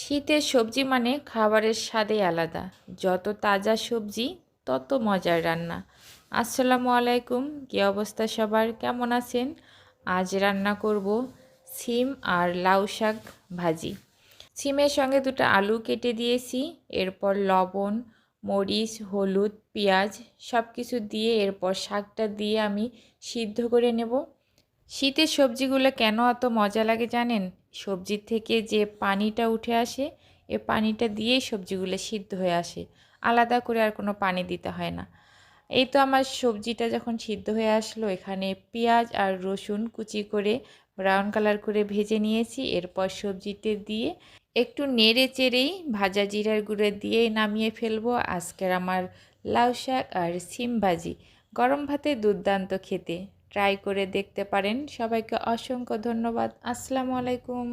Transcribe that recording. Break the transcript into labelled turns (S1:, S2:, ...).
S1: শীতের সবজি মানে খাবারের স্বাদে আলাদা। যত তাজা সবজি, তত মজার রান্না। আসসালামু আলাইকুম, কী অবস্থা সবার? কেমন আছেন? আজ রান্না করব সিম আর লাউ শাক ভাজি। সিমের সঙ্গে দুটো আলু কেটে দিয়েছি, এরপর লবণ, মরিচ, হলুদ, পেঁয়াজ সব কিছু দিয়ে এরপর শাকটা দিয়ে আমি সিদ্ধ করে নেব। শীতের সবজিগুলো কেন এত মজা লাগে জানেন? সবজির থেকে যে পানিটা উঠে আসে, এ পানিটা দিয়েই সবজিগুলো সিদ্ধ হয়ে আসে। আলাদা করে আর কোনো পানি দিতে হয় না। এই তো আমার সবজিটা যখন সিদ্ধ হয়ে আসলো, এখানে পেঁয়াজ আর রসুন কুচি করে ব্রাউন কালার করে ভেজে নিয়েছি। এরপর সবজিতে দিয়ে একটু নেড়ে চেড়েই ভাজা জিরার গুঁড়ো দিয়ে নামিয়ে ফেলব। আজকের আমার লাউ শাক আর সিম ভাজি। গরম ভাতে দুর্দান্ত খেতে। ট্রাই করে দেখতে পারেন। সবাইকে অসংখ্য ধন্যবাদ। আসসালামু আলাইকুম।